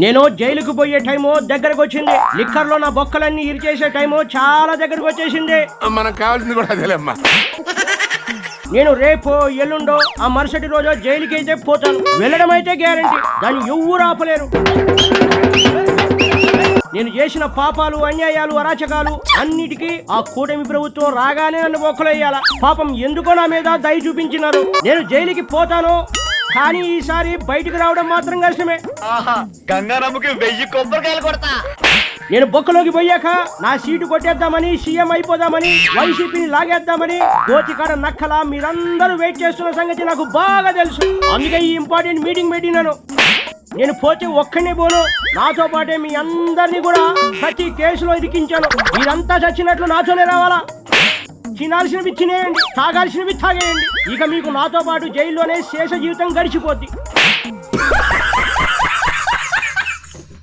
నేను జైలుకు పోయే టైము దగ్గరకు వచ్చింది లిక్కర్లో నా బొక్కలన్నీ ఇరిచేసే టైము చాలా దగ్గరకు వచ్చేసింది మనకు కావాల్సింది కూడా అదేలేమ్మా. నేను రేపు ఎల్లుండో ఆ మరుసటి రోజు జైలుకి అయితే పోతాను. వెళ్ళడం అయితే గ్యారంటీ దాన్ని ఎవ్వరు ఆపలేరు. నేను చేసిన పాపాలు అన్యాయాలు అరాచకాలు అన్నిటికీ ఆ కూటమి ప్రభుత్వం రాగానే నన్ను బొక్కలయ్యాల. పాపం ఎందుకో నా మీద దయ చూపించినారు. నేను జైలుకి పోతాను. కానీ ఈసారి బయటికి రావడం మాత్రం కష్టమే. గంగారమ్మకి వెయ్యి కొబ్బరికాయలు కొడతా. నేను బొక్కలోకి పోయాక నా సీటు కొట్టేద్దామని సీఎం అయిపోదామని వైసీపీని లాగేద్దామని గోతికాడ నక్కల మీరందరూ వెయిట్ చేస్తున్న సంగతి నాకు బాగా తెలుసు. అందుకే ఈ ఇంపార్టెంట్ మీటింగ్ పెట్టినాను. నేను పోతే ఒక్కనే పోను. నాతో పాటే మీ అందరినీ కూడా ప్రతి కేసులో ఇరికించాను. మీరంతా చచ్చినట్లు నాతోనే రావాలా? తినాల్సినవి తినేయండి తాగాల్సినవి తాగేయండి. ఇక మీకు నాతో పాటు జైల్లోనే శేష జీవితం గడిచిపోద్ది.